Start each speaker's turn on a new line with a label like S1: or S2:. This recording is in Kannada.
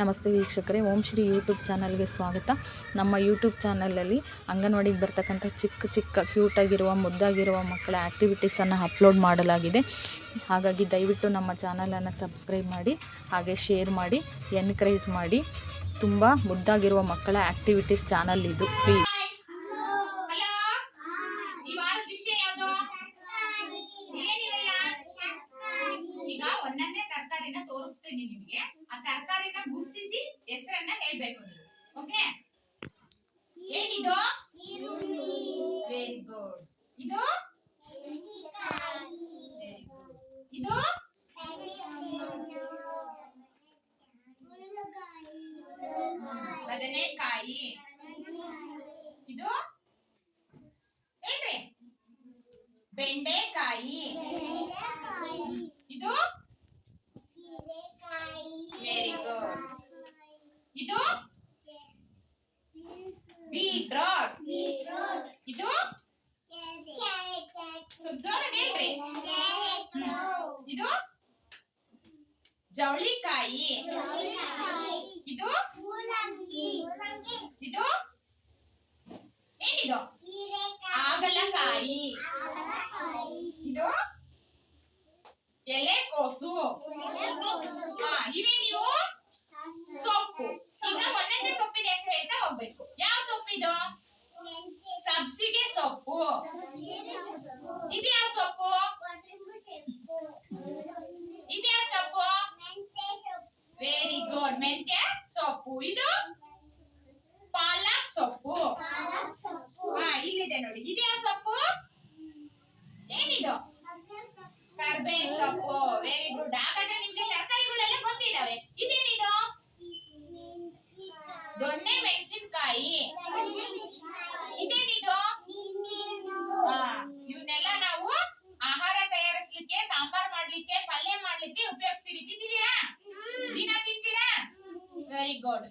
S1: ನಮಸ್ತೆ ವೀಕ್ಷಕರೇ, ಓಂ ಶ್ರೀ ಯೂಟ್ಯೂಬ್ ಚಾನಲ್ಗೆ ಸ್ವಾಗತ. ನಮ್ಮ ಯೂಟ್ಯೂಬ್ ಚಾನಲಲ್ಲಿ ಅಂಗನವಾಡಿಗೆ ಬರ್ತಕ್ಕಂಥ ಚಿಕ್ಕ ಚಿಕ್ಕ ಕ್ಯೂಟಾಗಿರುವ, ಮುದ್ದಾಗಿರುವ ಮಕ್ಕಳ ಆ್ಯಕ್ಟಿವಿಟೀಸನ್ನು ಅಪ್ಲೋಡ್ ಮಾಡಲಾಗಿದೆ. ಹಾಗಾಗಿ ದಯವಿಟ್ಟು ನಮ್ಮ ಚಾನಲನ್ನು ಸಬ್ಸ್ಕ್ರೈಬ್ ಮಾಡಿ, ಹಾಗೆ ಶೇರ್ ಮಾಡಿ, ಎನ್ಕರೇಜ್ ಮಾಡಿ. ತುಂಬ ಮುದ್ದಾಗಿರುವ ಮಕ್ಕಳ ಆ್ಯಕ್ಟಿವಿಟೀಸ್ ಚಾನಲ್ ಇದು. ಪ್ಲೀಸ್
S2: ಈಗ ತರಕಾರಿನ ತೋರಿಸ್ತೀನಿ ನಿಮ್ಗೆ. ತರಕಾರಿನ ಗುರ್ತಿಸಿ ಹೆಸರನ್ನ ಹೇಳ್ಬೇಕು ನೀವು. ಓಕೆ ಏನಿದು? ವೆರಿ ಗುಡ್ ಇದು? ಇದು? ಬದನೆಕಾಯಿ. ಇದು? ಏನ್ರಿ? ಬೆಂಡೆಕಾಯಿ. ಇದು ವೆರಿ ಗುಡ್ ಇದು? ಬೀಟ್ರೋಟ್. ಇದು? ಇದು? ಜವಳಿಕಾಯಿ. ಇದು? ಇದು? ಏನಿದು? ಆಗಲಕಾಯಿ ಇದು? ಎಲೆಕೋಸು. ಹಾ ಇವೇ ನೀವು? ಸೊಪ್ಪು ಇದು ಯಾವ ಸೊಪ್ಪು ಇದು ಯಾವ ಸೊಪ್ಪು ವೆರಿ ಗುಡ್ ಮೆಂತ್ಯ ಸೊಪ್ಪು ಇದು God.